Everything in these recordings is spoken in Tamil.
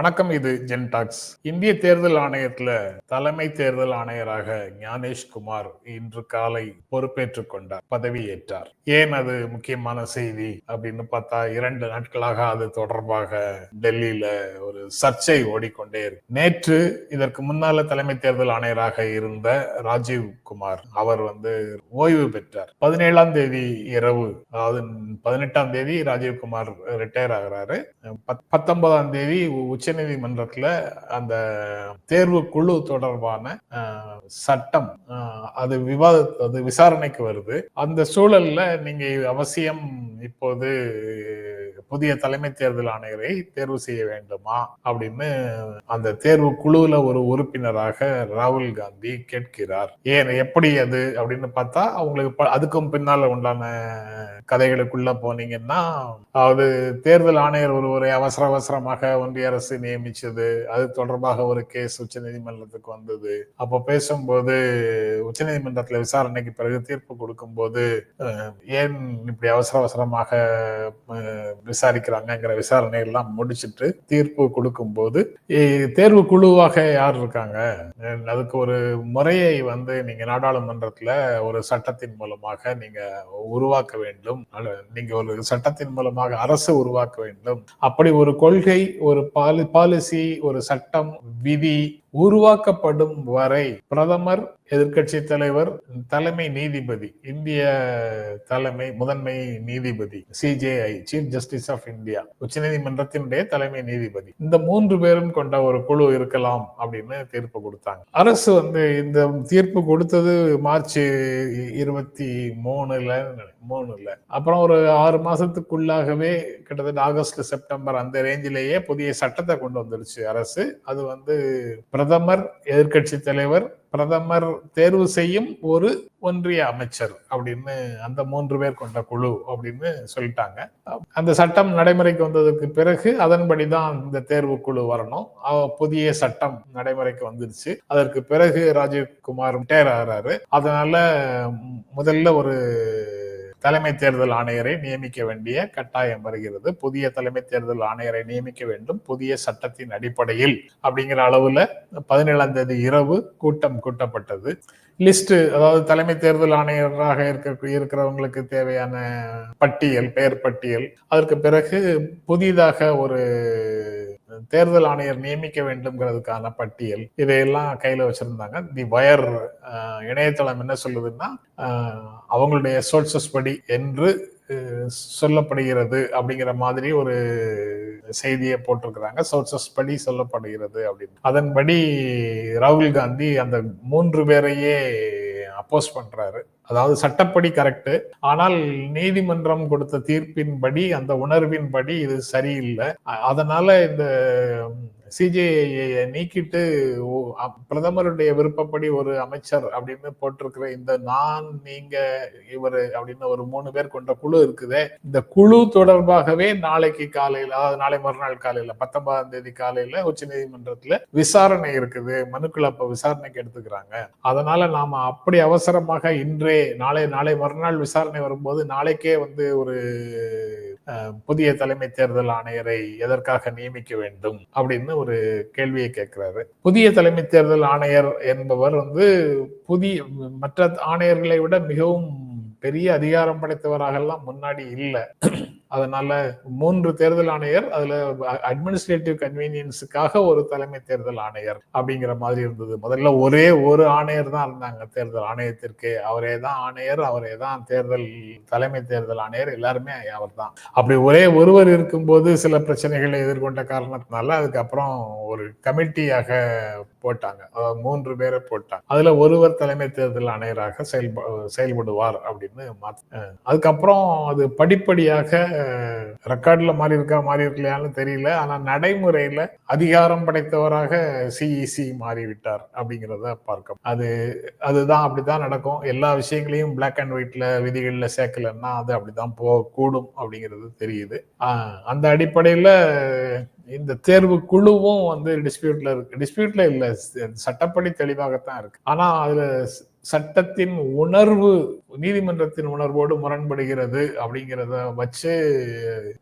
வணக்கம் இது ஜென்டாக்ஸ் இந்திய தேர்தல் ஆணையத்துல தலைமை தேர்தல் ஆணையராக ஞானேஷ் குமார் இன்று காலை பொறுப்பேற்றுக் கொண்டார் பதவியேற்றார். ஏன் அது முக்கியமான செய்தி அப்படின்னு பார்த்தா இரண்டு நாட்களாக அது தொடர்பாக டெல்லியில ஒரு சர்ச்சை ஓடிக்கொண்டே இருக்கு. நேற்று இதற்கு முன்னால தலைமை தேர்தல் ஆணையராக இருந்த ராஜீவ் குமார் அவர் வந்து ஓய்வு பெற்றார். பதினேழாம் தேதி இரவு அதாவது பதினெட்டாம் தேதி ராஜீவ் குமார் ரிட்டையர் ஆகிறாரு. பத்தொன்பதாம் தேதி உச்ச நீதிமன்றத்துல அந்த தேர்வு குழு தொடர்பான சட்டம் அது விவாத அது விசாரணைக்கு வருது. அந்த சூழல்ல நீங்க அவசியம் இப்போது புதிய தலைமை தேர்தல் ஆணையரை தேர்வு செய்ய வேண்டுமா அப்படின்னு அந்த தேர்வு குழுவில் ஒரு உறுப்பினராக ராகுல் காந்தி கேட்கிறார். ஏன் எப்படி அது அப்படின்னு பார்த்தா அவங்களுக்கு அதுக்கும் பின்னால் உண்டான கதைகளுக்குள்ள போனீங்கன்னா அதாவது தேர்தல் ஆணையர் ஒருவரை அவசர அவசரமாக ஒன்றிய அரசு நியமிச்சது அது தொடர்பாக ஒரு கேஸ் உச்ச நீதிமன்றத்துக்கு வந்தது. அப்போ பேசும்போது உச்சநீதிமன்றத்துல விசாரணைக்கு பிறகு தீர்ப்பு கொடுக்கும்போது ஏன் இப்படி அவசர அவசரமாக விசாரிக்கிறாங்கிற விசாரணை எல்லாம் முடிச்சிட்டு தீர்ப்பு கொடுக்கும்போது போது தேர்வு குழுவாக யார் இருக்காங்க? அதுக்கு ஒரு முறையை வந்து நீங்க நாடாளுமன்றத்துல ஒரு சட்டத்தின் மூலமாக நீங்க உருவாக்க வேண்டும். நீங்க ஒரு சட்டத்தின் மூலமாக அரசு உருவாக்க வேண்டும். அப்படி ஒரு கொள்கை ஒரு பாலி பாலிசி ஒரு சட்டம் விதி உருவாக்கப்படும் வரை பிரதமர் எதிர்க்கட்சி தலைவர் தலைமை நீதிபதி இந்திய தலைமை முதன்மை நீதிபதி CJI chief justice of India உச்சநீதிமன்றத்தினுடைய தலைமை நீதிபதி. இந்த மூன்று பேரும் கொண்ட ஒரு குழு இருக்கலாம் அப்படின்னு தீர்ப்பு கொடுத்தாங்க. அரசு வந்து இந்த தீர்ப்பு கொடுத்தது மார்ச் இருபத்தி மூணுல மூணுல. அப்புறம் ஒரு ஆறு மாசத்துக்குள்ளாகவே கிட்டத்தட்ட ஆகஸ்ட் செப்டம்பர் அந்த ரேஞ்சிலேயே புதிய சட்டத்தை கொண்டு வந்துருச்சு அரசு. அது வந்து பிரதமர் எதிர்க்கட்சி தலைவர் பிரதமர் தேர்வு செய்யும் ஒரு ஒன்றிய அமைச்சர் அப்படின்னு அந்த மூன்று பேர் கொண்ட குழு அப்படின்னு சொல்லிட்டாங்க. அந்த சட்டம் நடைமுறைக்கு வந்ததுக்கு பிறகு அதன்படி தான் இந்த தேர்வு குழு வரணும். புதிய சட்டம் நடைமுறைக்கு வந்துருச்சு. அதற்கு பிறகு ராஜீவ்குமார் ரிட்டையர் ஆகிறாரு. அதனால முதல்ல ஒரு தலைமை தேர்தல் ஆணையரை நியமிக்க வேண்டிய கட்டாயம் வருகிறது. புதிய தலைமை தேர்தல் ஆணையரை நியமிக்க வேண்டும். புதிய சட்டத்தின் அடிப்படையில் அப்படிங்கிற அளவுல பதினேழாம் தேதி இரவு கூட்டம் கூட்டப்பட்டது. லிஸ்ட் அதாவது தலைமை தேர்தல் ஆணையராக இருக்க இருக்கிறவங்களுக்கு தேவையான பட்டியல் பெயர் பட்டியல். அதற்கு பிறகு புதிதாக ஒரு தேர்தல் ஆணையர் நியமிக்க வேண்டும்ங்கிறதுக்கான பட்டியல் இதையெல்லாம் கையில வச்சிருந்தாங்க. தி வயர் இணையதளம் என்ன சொல்லுதுன்னா அவங்களுடைய சோர்சஸ் படி என்று சொல்லப்படுகிறது அப்படிங்கிற மாதிரி ஒரு செய்தியை போட்டிருக்கிறாங்க. சோர்சஸ் படி சொல்லப்படுகிறது அப்படின்னு. அதன்படி ராகுல் காந்தி அந்த மூன்று பேரையே அப்போஸ் பண்றாரு. அதாவது சட்டப்படி கரெக்டு ஆனால் நீதிமன்றம் கொடுத்த தீர்ப்பின்படி அந்த உணர்வின்படி இது சரியில்லை. அதனால இந்த சிஜேஐயை நீக்கிட்டு ஓ- பிரதமருடைய விருப்பப்படி ஒரு அமைச்சர் அப்படின்னு போட்டிருக்கிற இந்த நான் நீங்க இவர் அப்படின்னு ஒரு மூணு பேர் கொண்ட குழு இருக்குதே. இந்த குழு தொடர்பாகவே நாளைக்கு காலையில் அதாவது நாளை மறுநாள் காலையில பத்தொன்பதாம் தேதி காலையில உச்ச நீதிமன்றத்துல விசாரணை இருக்குது. மனுக்கள் அப்ப விசாரணைக்கு எடுத்துக்கிறாங்க. அதனால நாம அப்படி அவசரமாக இன்றே நாளை நாளை மறுநாள் விசாரணை வரும்போது நாளைக்கே வந்து ஒரு புதிய தலைமை தேர்தல் ஆணையரை எதற்காக நியமிக்க வேண்டும் அப்படின்னு ஒரு கேள்வியை கேட்கிறாரு. புதிய தலைமை தேர்தல் ஆணையர் என்பவர் வந்து புதிய மற்ற ஆணையர்களை விட மிகவும் பெரிய அதிகாரம் படைத்தவராகலாம் முன்னாடி இல்லை. அதனால மூன்று தேர்தல் ஆணையர் அதுல அட்மினிஸ்ட்ரேட்டிவ் கன்வீனியன்ஸுக்காக ஒரு தலைமை தேர்தல் ஆணையர் அப்படிங்கிற மாதிரி இருந்தது. முதல்ல ஒரே ஒரு ஆணையர் தான் இருந்தாங்க தேர்தல் ஆணையத்திற்கு. அவரே தான் ஆணையர் அவரே தான் தேர்தல் தலைமை தேர்தல் ஆணையர் எல்லாருமே அவர் தான் அப்படி ஒரே ஒருவர் இருக்கும்போது சில பிரச்சனைகளை எதிர்கொண்ட காரணத்தினால அதுக்கப்புறம் ஒரு கமிட்டியாக போட்டாங்க. மூன்று பேரை போட்டாங்க. அதுல ஒருவர் தலைமை தேர்தல் ஆணையராக செயல்படுவார் அப்படின்னு அதுக்கப்புறம் அது படிப்படியாக ரெக்கார்டில் மாறி இருக்கா மாறி இருக்கலையான்னு தெரியல. ஆனால் நடைமுறையில் அதிகாரம் படைத்தவராக சிஇசி மாறிவிட்டார் அப்படிங்கிறத பார்க்க அது அதுதான் அப்படிதான் நடக்கும். எல்லா விஷயங்களையும் பிளாக் அண்ட் ஒயிட்ல விதிகளில் சேர்க்கலன்னா அது அப்படிதான் போகக்கூடும் அப்படிங்கிறது தெரியுது. அந்த அடிப்படையில் இந்த தேர்வு குழுவும் வந்து டிஸ்பியூட்ல இருக்கு. டிஸ்பியூட்ல இல்ல சட்டப்படி தெளிவாகத்தான் இருக்கு. ஆனா அதுல சட்டத்தின் உணர்வு நீதிமன்றத்தின் உணர்வோடு முரண்படுகிறது அப்படிங்கிறத வச்சு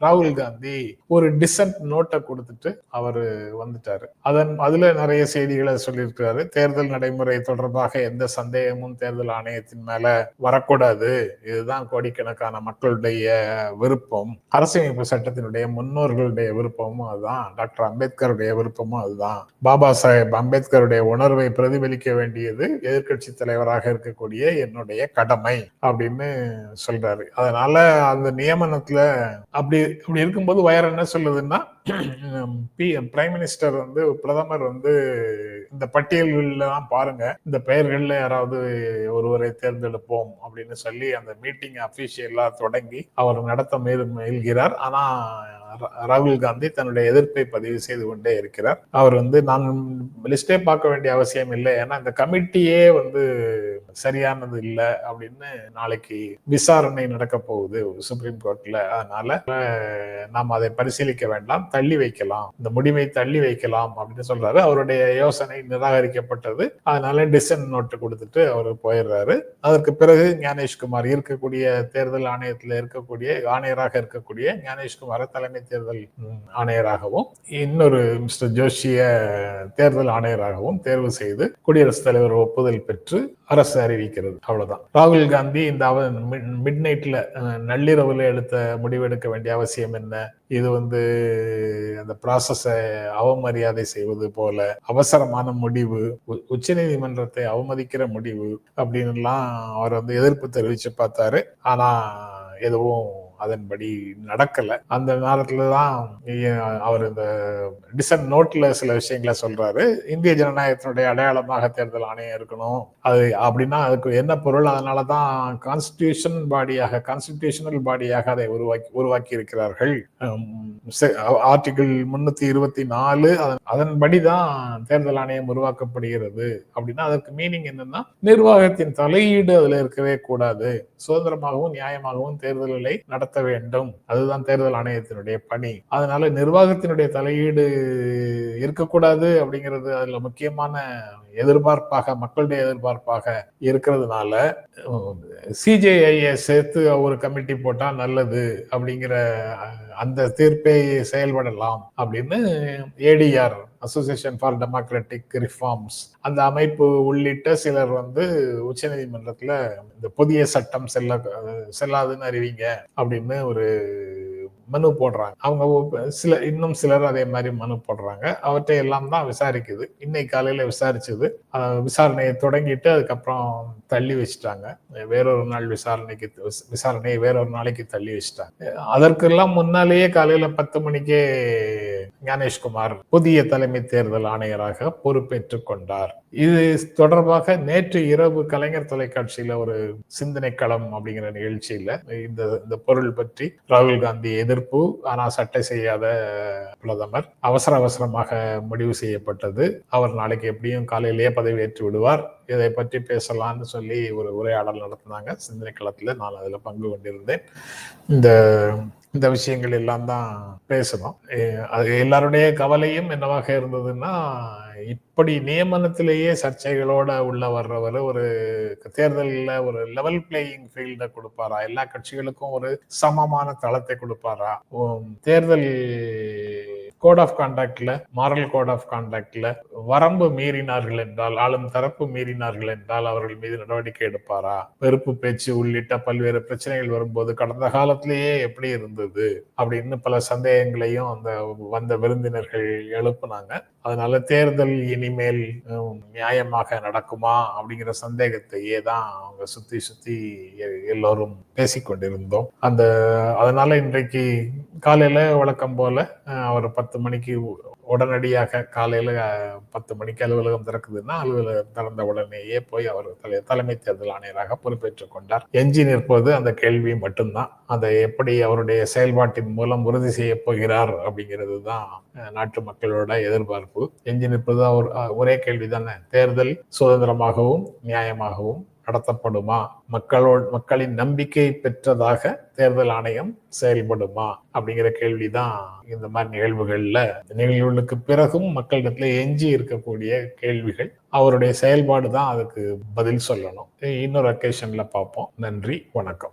ராகுல் காந்தி ஒரு டிசன்ட் நோட்டை கொடுத்துட்டு அவர் வந்துட்டாரு. அதன் அதுல நிறைய செய்திகளை சொல்லியிருக்காரு தேர்தல் நடைமுறை தொடர்பாக எந்த சந்தேகமும் தேர்தல் ஆணையத்தின் மேல வரக்கூடாது. இதுதான் கோடிக்கணக்கான மக்களுடைய விருப்பம். அரசியமைப்பு சட்டத்தினுடைய முன்னோர்களுடைய விருப்பமும் அதுதான். டாக்டர் அம்பேத்கருடைய விருப்பமும் அதுதான். பாபா சாஹேப் அம்பேத்கருடைய உணர்வை பிரதிபலிக்க வேண்டியது எதிர்கட்சி தலைவராக இருக்கக்கூடிய என்னுடைய கடமை அப்படின்னு சொல்றாரு. அதனால அந்த நியமனத்துல அப்படி அப்படி இருக்கும்போது வயர் என்ன சொல்லுதுன்னா பி பிரைம் மினிஸ்டர் வந்து பிரதமர் வந்து இந்த பட்டியல்கள்லாம் பாருங்க. இந்த பெயர்கள்ல யாராவது ஒருவரை தேர்ந்தெடுப்போம் அப்படின்னு சொல்லி அந்த மீட்டிங் அபிஷியலா தொடங்கி அவர் நடத்த முயல்கிறார் ஆனா ராகுல் காந்தி தன்னுடைய எதிர்ப்பை பதிவு செய்து கொண்டே இருக்கிறார். அவர் வந்து நான் லிஸ்டே பார்க்க வேண்டிய அவசியம் இல்லை. ஏன்னா இந்த கமிட்டியே வந்து சரியானது இல்லை அப்படின்னு நாளைக்கு விசாரணை நடக்க போகுது சுப்ரீம் கோர்ட்ல. அதனால நாம் அதை பரிசீலிக்க வேண்டாம். தள்ளி வைக்கலாம். இந்த முடிவை தள்ளி வைக்கலாம் அப்படின்னு சொல்றாரு. அவருடைய யோசனை நிராகரிக்கப்பட்டது. அதனால டிசன் நோட்டு கொடுத்துட்டு அவர் போயிடுறாரு. அதற்கு பிறகு ஞானேஷ்குமார் இருக்கக்கூடிய தேர்தல் ஆணையத்தில் இருக்கக்கூடிய ஆணையராக இருக்கக்கூடிய ஞானேஷ்குமாரை தலைமை தேர்தல் ஆணையராகவும் இன்னொரு மிஸ்டர் ஜோஷிய தேர்தல் ஆணையராகவும் தேர்வு செய்து குடியரசுத் தலைவர் ஒப்புதல் பெற்று அரசு அறிவிக்கிறது. அவ்வளவுதான். ராகுல் காந்தி இந்த மிட் நைட்ல நள்ளிரவுல எடுத்த முடிவெடுக்க வேண்டிய அவசியம் என்ன? இது வந்து அந்த ப்ராசஸை அவமரியாதை செய்வது போல அவசரமான முடிவு உச்ச நீதிமன்றத்தை அவமதிக்கிற முடிவு அப்படின்லாம் அவர் வந்து எதிர்ப்பு தெரிவிச்சு பார்த்தாரு. ஆனா எதுவும் அதன்படி நடக்கல. அந்த நேரத்தில் தான் அவர் இந்த டிசன் நோட்ல சில விஷயங்களை சொல்றாரு. இந்திய ஜனநாயகத்தினுடைய அடையாளமாக தேர்தல் ஆணையம் இருக்கணும். அது அப்படின்னா அதுக்கு என்ன பொருள்? அதனாலதான் கான்ஸ்டியூஷன் பாடியாக கான்ஸ்டியூஷனல் பாடியாக அதை உருவாக்கி உருவாக்கி இருக்கிறார்கள் ஆர்டிகிள் முன்னூத்தி இருபத்தி நாலு அதன்படிதான் தேர்தல் ஆணையம் உருவாக்கப்படுகிறது. அப்படின்னா அதற்கு மீனிங் என்னன்னா நிர்வாகத்தின் தலையீடு அதுல இருக்கவே கூடாது. சுதந்திரமாகவும் நியாயமாகவும் தேர்தல்களை நடத்த நடத்த வேண்டும். அதுதான் தேர்தல் ஆணையத்தினுடைய பணி. அதனால நிர்வாகத்தினுடைய தலையீடு இருக்கக்கூடாது அப்படிங்கிறது அதுல முக்கியமான எதிர்பார்ப்பாக மக்களுடைய எதிர்பார்ப்பாக இருக்கிறதுனால சிஜேஐயை சேர்த்து ஒரு கமிட்டி போட்டால் நல்லது அப்படிங்கிற அந்த தீர்ப்பை செயல்படலாம் அப்படின்னு ADR association for democratic reforms அந்த அமைப்பு உள்ளிட்ட சிலர் வந்து உச்சநீதிமன்றத்துல இந்த புதிய சட்டம் செல்ல செல்லாதுன்னு அறிவிங்க அப்படின்னு ஒரு மனு போடுறாங்க. அவங்க சில இன்னும் சிலர் அதே மாதிரி மனு போடுறாங்க. அவற்றை எல்லாம் தான் விசாரிக்குது. இன்னைக்கு காலையில விசாரிச்சது. விசாரணையை தொடங்கிட்டு அதுக்கப்புறம் தள்ளி வச்சுட்டாங்க. வேறொரு நாள் விசாரணைக்கு விசாரணையை வேறொரு நாளைக்கு தள்ளி வச்சுட்டாங்க. அதற்கெல்லாம் முன்னாலேயே காலையில பத்து மணிக்கே ஞானேஷ்குமார் புதிய தலைமை தேர்தல் ஆணையராக பொறுப்பேற்றுக் கொண்டார். இது தொடர்பாக நேற்று இரவு கலைஞர் தொலைக்காட்சியில ஒரு சிந்தனை களம் அப்படிங்கிற நிகழ்ச்சியில இந்த இந்த பொருள் பற்றி ராகுல் காந்தி எதிர்ப்பு ஆனா சட்டை செய்யாத பிரதமர் அவசர அவசரமாக முடிவு செய்யப்பட்டது. அவர் நாளைக்கு எப்படியும் காலையிலேயே பதவியேற்று விடுவார். இதை பற்றி பேசலாம்னு சொல்லி ஒரு உரையாடல் நடத்தினாங்க. சிந்தனை களத்துல நான் அதுல பங்கு கொண்டிருந்தேன். இந்த இந்த விஷயங்கள் எல்லாம் தான் பேசணும். அது எல்லாருடைய கவலையும் என்னவாக இருந்ததுன்னா இப்படி நியமனத்திலேயே சர்ச்சைகளோட உள்ள வர்றவர் ஒரு தேர்தலில் ஒரு லெவல் பிளேயிங் ஃபீல்ட கொடுப்பாரா? எல்லா கட்சிகளுக்கும் ஒரு சமமான தளத்தை கொடுப்பாரா? தேர்தல் கோட் ஆஃப் கான்டாக்ட்ல மாரல் கோட் ஆஃப் கான்டாக்ட்ல வரம்பு மீறினார்கள் என்றால் ஆளும் தரப்பு மீறினார்கள் என்றால் அவர்கள் மீது நடவடிக்கை எடுப்பாரா? வெறுப்பு பேச்சு உள்ளிட்ட பல்வேறு பிரச்சனைகள் வரும்போது கடந்த காலத்திலேயே எப்படி இருந்தது அப்படின்னு பல சந்தேகங்களையும் அந்த வந்த விருந்தினர்கள் எழுப்புனாங்க. அதனால தேர்தல் இனிமேல் நியாயமாக நடக்குமா அப்படிங்கிற சந்தேகத்தையே தான் அவங்க சுத்தி சுத்தி எல்லோரும் பேசிக்கொண்டிருந்தோம் அந்த அதனால இன்றைக்கு காலையில வழக்கம் போல அவர் பத்து மணிக்கு உடனடியாக காலையில் பத்து மணிக்கு அலுவலகம் திறக்குதுன்னா அலுவலகம் திறந்த உடனேயே போய் அவர் தலை தலைமை தேர்தல் ஆணையராக பொறுப்பேற்றுக் கொண்டார். எஞ்சி நிற்பது அந்த கேள்வி மட்டும்தான். அதை எப்படி அவருடைய செயல்பாட்டின் மூலம் உறுதி செய்ய போகிறார் அப்படிங்கிறது தான் நாட்டு மக்களோட எதிர்பார்ப்பு. எஞ்சி நிற்பது அவர் ஒரே கேள்வி தானே தேர்தல் சுதந்திரமாகவும் நியாயமாகவும் நடத்தப்படுமா? மக்களோட மக்களின் நம்பிக்கை பெற்றதாக தேர்தல் ஆணையம் செயல்படுமா? அப்படிங்கிற கேள்விதான் இந்த மாதிரி நிகழ்வுகள்ல நிகழ்வுகளுக்கு பிறகும் மக்களிடத்துல எஞ்சி இருக்கக்கூடிய கேள்விகள். அவருடைய செயல்பாடு தான் அதுக்கு பதில் சொல்லணும். இன்னொரு அக்கேஷன்ல பார்ப்போம். நன்றி வணக்கம்.